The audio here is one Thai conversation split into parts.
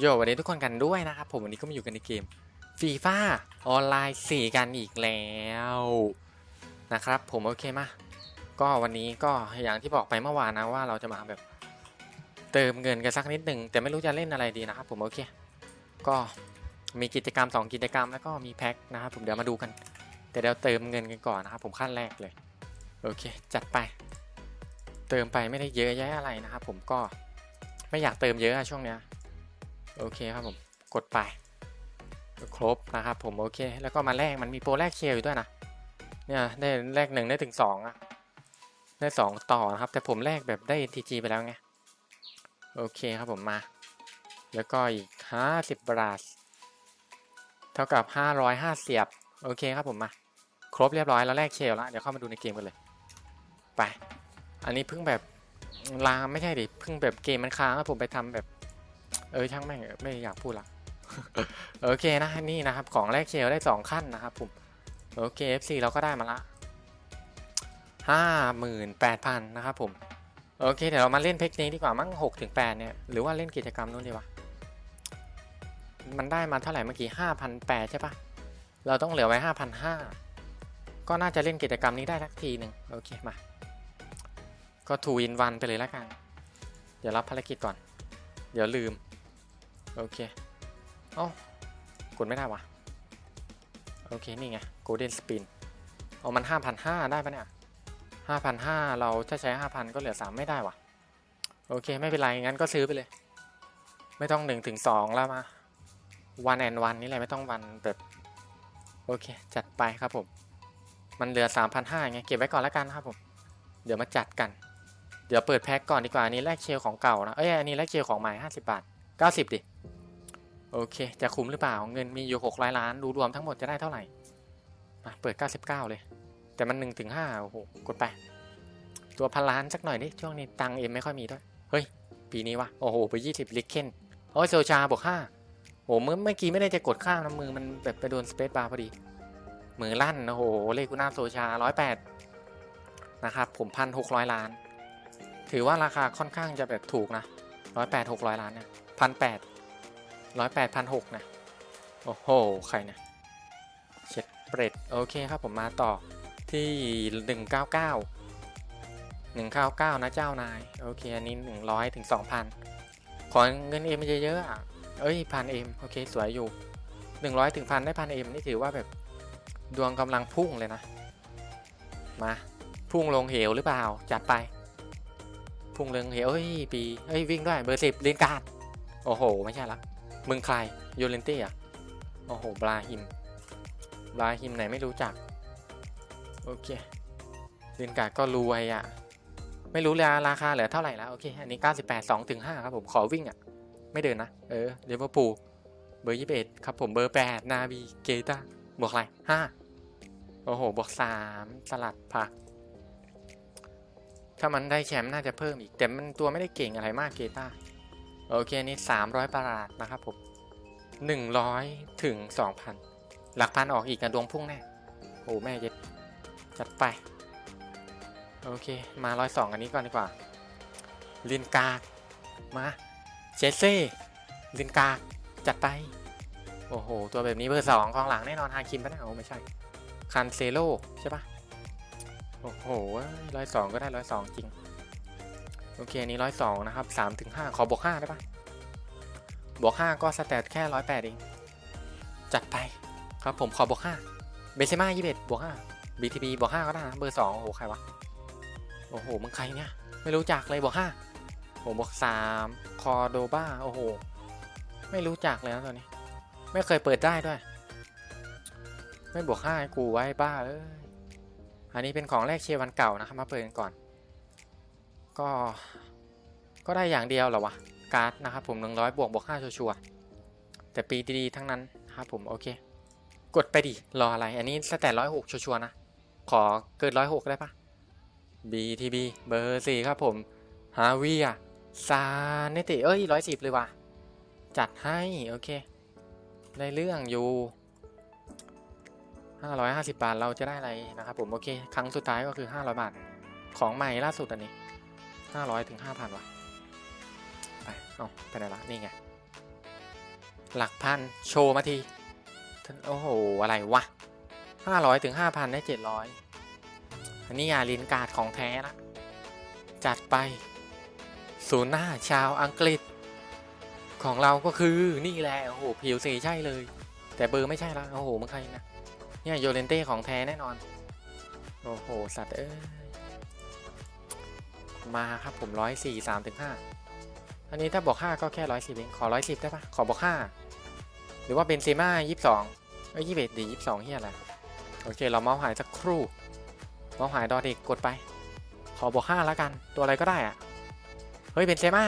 โยวัสดีทุกคนกันด้วยนะครับผมวันนี้ก็มาอยู่กันในเกมฟีฟ่าออนไลน์4กันอีกแล้วนะครับ ผมโอเคมาก็วันนี้ก็อย่างที่บอกไปเมื่อวานนะว่าเราจะมาแบบเติมเงินกันสักนิดหนึ่งแต่ไม่รู้จะเล่นอะไรดีนะครับผมโอเค ก็มีกิจกรรม 2 กิจกรรมแล้วก็มีแพ็คนะครับผมเดี๋ยวมาดูกัน แต่เดี๋ยวเติมเงินกันก่อนนะครับผมขั้นแรกเลยโอเค จัดไป เติมไปไม่ได้เยอะแยะอะไรนะครับผมก็ไม่อยากเติมเยอะช่วงเนี้ย โอเคครับผม กดไป ครบนะครับผมโอเค แล้วก็มาแลกมันมีโปรแลกเชลอยู่ด้วยนะ เนี่ยได้แลกหนึ่งได้ถึงสองอะได้สองต่อนะครับ แต่ผมแลกแบบได้ NTG ไปแล้วไง โอเคครับผมมา แล้วก็อีกห้าสิบบาทเท่ากับห้าร้อยห้าเสียบ โอเคครับผมมา ครบเรียบร้อยแล้วแลกเชลแล้วเดี๋ยวเข้ามาดูในเกมกันเลย ไป อันนี้เพิ่งแบบลาไม่ใช่ดิเพิ่งแบบเกมมันค้างแล้วผมไปทำแบบ เออช่างแม่งไม่อยากพูดละโอเคนะนี่นะครับของแรกเชลได้สองขั้นนะครับผมโอเค FC เราก็ได้มาละห้าหมื่นแปดพันนะครับผมโอเคเดี๋ยวเรามาเล่นเพกนี้ดีกว่ามั้งหกถึงแปดเนี่ยหรือว่าเล่นกิจกรรมนู้นดีวะมันได้มาเท่าไหร่เมื่อกี้ห้าพันแปดใช่ปะเราต้องเหลือไว้ห้าพันห้าก็น่าจะเล่นกิจกรรมนี้ได้สักทีหนึ่งโอเคมา ก็ทูอินวันไปเลยละกัน เดี๋ยวรับภารกิจก่อน เดี๋ยวลืม โอเค เอ้ากดไม่ได้วะโอเค นี่ไง Golden Spin เอามัน 5,500 ได้ปะเนี่ย 5,500 เราถ้าใช้ 5,000 ก็เหลือ 3 ไม่ได้วะโอเค ไม่เป็นไร งั้นก็ซื้อไปเลย ไม่ต้อง 1 ถึง 2 แล้วมาวันแอนวันนี่แหละไม่ต้องวันแบบ โอเค จัดไปครับผม มันเหลือ 3,500ไง เก็บไว้ก่อนแล้วกันครับผม เดี๋ยวมาจัดกัน เดี๋ยวเปิดแพ็กก่อนดีกว่า อันนี้แลกเชลของเก่านะ เอ้ย อันนี้แลกเชลของใหม่ 50 บาท 90 ดิ โอเค จะคุ้มหรือเปล่าเงินมีอยู่600ล้าน ดูรวมทั้งหมดจะได้เท่าไหร่อะเปิด 99 เลย แต่มัน1ถึง5โอ้โห กดไป ตัวพันล้านสักหน่อยดิ ช่วงนี้ตังเอ็มไม่ค่อยมีด้วย เฮ้ย ปีนี้วะ โอ้โห ไป 20 ลิกเคนโอ้ยโซชาบวก5โอ้เมื่อเมื่อกี้ไม่ได้จะกดข้ามนะมือมันแบบไปโดนสเปซบาร์พอดี มือลั่น โอ้โห เลกูน่าโซชา 108 นะครับ ผมพันหกร้อยล้าน ถือว่าราคาค่อนข้างจะแบบถูกนะร้อยแปดหกร้อยล้านเนี่ยพันแปด ร้อยแปดพันหกนะ โอ้โห ใครนี่ยเช็ดเปรดโอเคครับผมมาต่อที่หนึ่งเก้าเก้าหนึ่งเก้าเก้านะเจ้านาย โอเค อันนี้หนึ่งร้อยถึงสองพันขอเงินเอ็มเยอะๆอะเอ้ยพันเอ็มโอเค สวยอยู่หนึ่งร้อยถึงพันได้พันเอ็มนี่ถือว่าแบบดวงกำลังพุ่งเลยนะ มาพุ่งลงเหวหรือเปล่า จัดไป พุ่งลงเหวเอ้ยปีเอ้ยวิ่งด้วยเบอร์สิบเลนการ์ดโอ้โห ไม่ใช่ละ มึงใครโยเลนตี้อะโอ้โหบราฮิมบราฮิมไหนไม่รู้จัก โอเคเลนการ์ดก็รวยอะ ไม่รู้เลยราคาเหลือเท่าไหร่แล้ว โอเค อันนี้ 98 2ถึง5ครับผมขอวิ่งอะ ไม่เดินนะ เออเดลิเวอร์พูลเบอร์ 21 ครับผมเบอร์ 8 นาบีเกตาบวกอะไร 5 โอ้โห บวก 3 สลัดผัก ถ้ามันได้แชมป์น่าจะเพิ่มอีก แต่มันตัวไม่ได้เก่งอะไรมากเกตา โอเคนี่สามร้อยบาทนะครับผมหนึ่งร้อยถึงสองพันหลักพันออกอีกนะดวงพุ่งแน่โอ้แม่เย็ดจัดไป โอเค มาร้อยสองอันนี้ก่อนดีกว่า ลินกากมาเจสเซ่ลินกากจัดไป โอ้โห ตัวแบบนี้เบอร์สองกองหลังแน่นอนฮาคิมปะเนี่ยโอ้ไม่ใช่ คันเซโลใช่ปะโอ้โหร้อยสองก็ได้ร้อยสองจริง โอเคอันนี้ร้อยสองนะครับสามถึงห้าขอบวกห้าได้ปะบวกห้าก็สแตทแค่ร้อยแปดเอง จัดไปครับผมขอบวกห้าเบเซม่ายี่สิบเอ็ดบวกห้าบีทีบีบวกห้าก็ได้นะเบอร์สองโอ้โหใครวะโอ้โหมึงใครเนี่ย ไม่รู้จักเลยบวกห้าโอ้บวกสามคอโดบ้าโอ้โห ไม่รู้จักเลยนะตัวนี้ ไม่เคยเปิดได้ด้วย ไม่บวกห้ากูไว้บ้าเอ้ยอันนี้เป็นของแรกเชียร์วันเก่านะครับมาเปิดกันก่อน ก็ ก็ได้อย่างเดียวเหรอวะ การ์ดนะครับผม 100 บวกบวก5ชัวร์แต่ปีดีๆทั้งนั้นครับผมโอเค กดไปดิ รออะไร อันนี้สแตทร้อยหกชัวร์นะ ขอเกินร้อยหกได้ปะ BTB เบอร์สี่ครับผม ฮาวิอะซาเนติเอ้ยร้อยสิบเลยว่ะ จัดให้ โอเคได้เรื่องอยู่550บาทเราจะได้อะไรนะครับผม โอเค ครั้งสุดท้ายก็คือ500บาท ของใหม่ล่าสุดอันนี้ 500ถึง5,000ว่ะไปเอาไปไหนละนี่ไง หลักพันโชว์มาที โอ้โห อะไรวะห้าร้อยถึงห้าพันได้เจ็ดร้อยอันนี้อาลินการ์ดของแท้ละจัดไปศูนย์หน้าชาวอังกฤษ ของเราก็คือนี่แหละโอ้โหผิวสีใช่เลย แต่เบอร์ไม่ใช่ละโอ้โหมันใครนะเนี่ยโยเลนเต้ของแท้แน่นอน โอ้โห สัตว์เอ้ย มาครับผมร้อยสี่สามถึงห้าอันนี้ถ้าบอกห้าก็แค่ร้อยสิบเองขอร้อยสิบได้ปะขอบอกห้าหรือว่าเบนเซม่ายี่สิบสองเอ้ยยี่สิบเอ็ดดียี่สิบสองเฮียอะไรโอเค เราเมาส์หายสักครู่เมาส์หายดอเด็กกดไป ขอบอกห้าแล้วกันตัวอะไรก็ได้อะเฮ้ยเบนเซม่า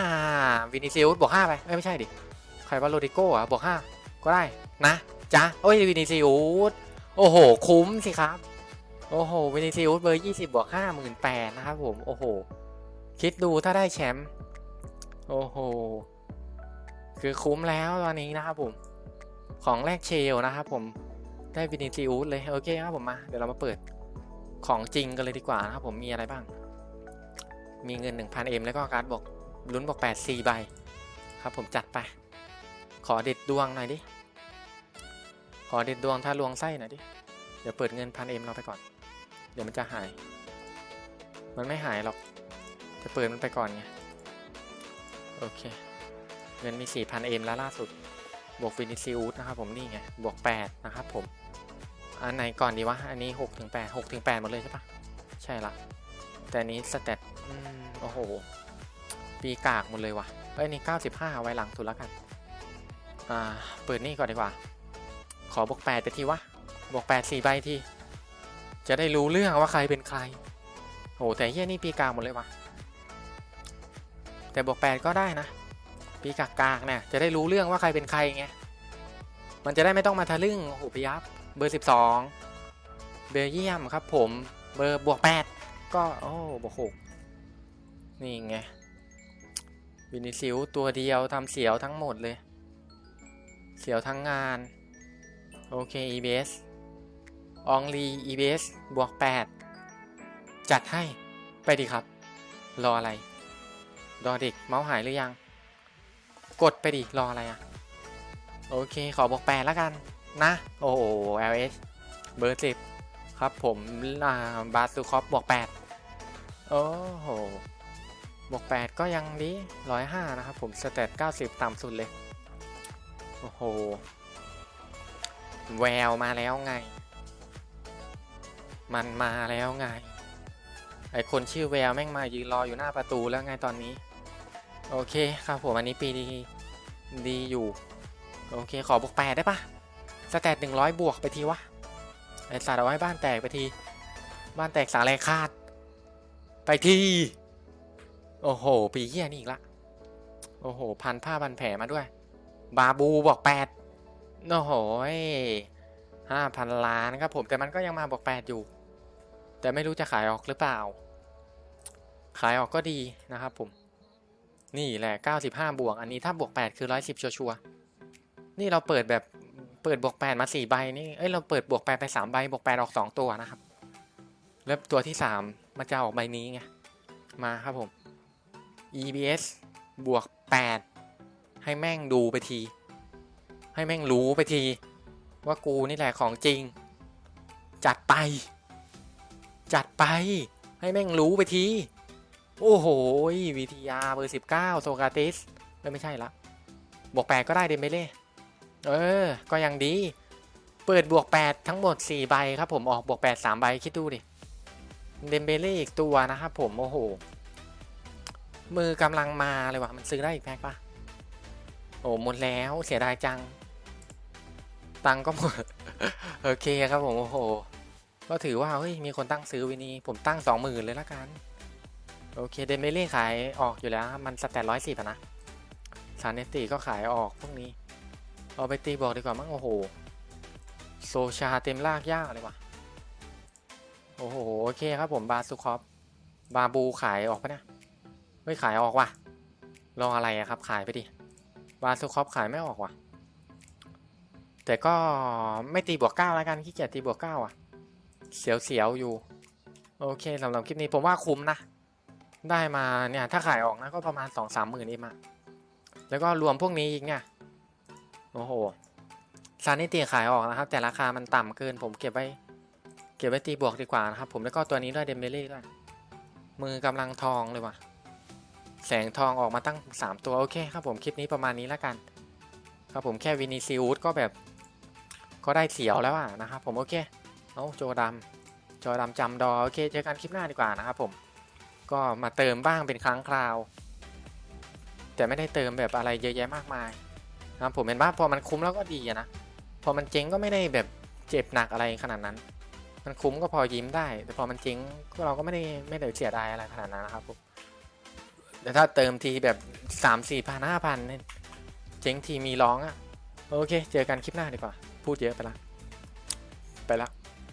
วินิซิอุสบอกห้าไปเอ้ยไม่ใช่ดิใครว่าโรดิโก้อะบอกห้าก็ได้นะจ้ะโอ้ยวินิซิอุสโอ้โห คุ้มสิครับ โอ้โหวินิซิอุสเบอร์ยี่สิบบวกห้าหมื่นแปดนะครับผม โอ้โห คิดดูถ้าได้แชมป์โอ้โห คือคุ้มแล้วตอนนี้นะครับผม ของแรกเชลนะครับผมได้วินิซิอุสเลย โอเคครับผมมา เดี๋ยวเรามาเปิดของจริงกันเลยดีกว่านะครับผมมีอะไรบ้าง มีเงิน 1,000 M แล้วก็การ์ดบอกลุ้นบอก8 4ใบ ครับผมจัดไป ขอเด็ดดวงหน่อยดิ ขอเด็ดดวงถ้าลวงไส้หน่อยดิ เดี๋ยวเปิดเงินพันเอ็มเราไปก่อน เดี๋ยวมันจะหาย มันไม่หายหรอก จะเปิดมันไปก่อนไง โอเค เงินมี 4,000เอ็มแล้วล่าสุด บวกฟินิซิอุสนะครับผมนี่ไง บวก 8 นะครับผม อันไหนก่อนดีวะ อันนี้ 6 ถึง 8 6 ถึง 8 หมดเลยใช่ปะใช่ละ แต่นี้สเตตอืมโอ้โห ปีกากหมดเลยวะเอ้ยนี่ 95เอาไว้หลังสุดแล้วกัน อ่า เปิดนี่ก่อนดีกว่า ขอบวก8ไปทีวะ บวก 8 4ใบที จะได้รู้เรื่องว่าใครเป็นใครโหแต่เฮี้ยนี่ปีกากหมดเลยวะ แต่บวก8ก็ได้นะ ปีกากากๆเนี่ยจะได้รู้เรื่องว่าใครเป็นใครไงมันจะได้ไม่ต้องมาทะลึ่งโอ้โหพยับเบอร์12เบลเยียมครับ ผมเบอร์บวก8ก็โอ้บวก6นี่ไงวินิซิลตัวเดียวทำเสียวทั้งหมดเลย เสียวทั้งงาน โอเค EBS อองลี EBS บวก 8 จัดให้ไปดีครับ รออะไร รอเด็กเมาส์หายหรือยัง กดไปดิ รออะไรอะโอเค ขอบวก8แล้วกัน นะ โอ้โห LS เบอร์10ครับผมอ่าบาซูคอฟบวก8โอ้โหบวก8ก็ยังดี105นะครับผม สเตต90ต่ำสุดเลย โอ้โห แววมาแล้วไง มันมาแล้วไง ไอคนชื่อแววแม่งมายืนรออยู่หน้าประตูแล้วไงตอนนี้ โอเคครับผมอันนี้ปีดีดีอยู่ โอเคขอบวก8ได้ปะสแตท100บวกไปทีวะไอสัตว์เอาไว้บ้านแตกไปที บ้านแตกสาแรคาด ไปที โอ้โห ปีเหี้ยนี่อีกละ โอ้โห พันผ้าพันแผลมาด้วย บาบูบอกแปดโอ้โหห้าพันล้านครับผมแต่มันก็ยังมาบอกแปดอยู่ แต่ไม่รู้จะขายออกหรือเปล่า ขายออกก็ดีนะครับผม นี่แหละ 95 บวก อันนี้ถ้าบวก 8 คือ 110 ชัวร์นี่เราเปิดแบบเปิดบวก 8 มา 4 ใบนี่ เอ้ย เราเปิดบวก 8 ไป 3 ใบ บวก 8 ออก 2 ตัวนะครับ แล้วตัวที่ 3 มันจะออกใบนี้ไง มาครับผม EBS บวก 8 ให้แม่งดูไปที ให้แม่งรู้ไปที ว่ากูนี่แหละของจริง จัดไป จัดไป ให้แม่งรู้ไปที โอ้โหวีทีอาเบอร์19โซกาติสไม่ใช่ละบวก8ก็ได้เดมเบเล่เออ ก็ยังดี เปิดบวก8ทั้งหมด4ใบครับผมออกบวก8 3ใบคิดดูดิเดมเบเล่อีกตัวนะครับผมโอ้โห มือกำลังมาเลยว่ะมันซื้อได้อีกแพ็คปะโอ้หมดแล้วเสียดายจัง ตังก็หมดโอเคครับผมโอ้โห ก็ถือว่าเฮ้ยมีคนตั้งซื้อวินี้ผมตั้ง20,000เลยละกัน โอเคเดมเบเล่ขายออกอยู่แล้วครับมันสแตทร้อยสิบนะซานเนตติก็ขายออกพวกนี้เอาไปตีบอกดีกว่ามั้งโอ้โหโซชาเต็มลากย่าเลยว่ะโอ้โหโอเคครับผมบาซูคอฟบาบูขายออกปะเนี่ยไม่ขายออกว่ะรออะไรอะครับขายไปดิบาซูคอฟขายไม่ออกว่ะ แต่ก็ไม่ตีบวกเก้าแล้วกันขี้เกียจตีบวกเก้าอะ เสียวๆอยู่ โอเคสำหรับคลิปนี้ผมว่าคุ้มนะ ได้มาเนี่ยถ้าขายออกนะก็ประมาณสองสามหมื่นเองอะแล้วก็รวมพวกนี้อีกเนี่ยโอ้โหซานิตีขายออกนะครับ แต่ราคามันต่ำเกิน ผมเก็บไว้ เก็บไว้ตีบวกดีกว่านะครับ ผมแล้วก็ตัวนี้ด้วยเดมเบลี่ด้วยมือกำลังทองเลยว่ะ แสงทองออกมาตั้ง 3 ตัวโอเคครับผมคลิปนี้ประมาณนี้แล้วกัน ครับผมแค่วินิซิอุสก็แบบก็ได้เสียวแล้วอะนะครับผมโอเค เอาโจดำจอดำจำดอโอเคเจอกันคลิปหน้าดีกว่านะครับผม ก็มาเติมบ้างเป็นครั้งคราว แต่ไม่ได้เติมแบบอะไรเยอะแยะมากมายนะครับผมเห็นว่าพอมันคุ้มแล้วก็ดีอะนะ พอมันเจ๊งก็ไม่ได้แบบเจ็บหนักอะไรขนาดนั้น มันคุ้มก็พอยิ้มได้ แต่พอมันเจ๊งเราก็ไม่ได้ไม่ได้เสียดายอะไรขนาดนั้นนะครับผมแต่ถ้าเติมทีแบบสามสี่พันห้าพันเนี่ยเจ๊งทีมีร้องอะ่ะ โอเค เจอกันคลิปหน้าดีกว่า พูดเยอะไปละ ไปละ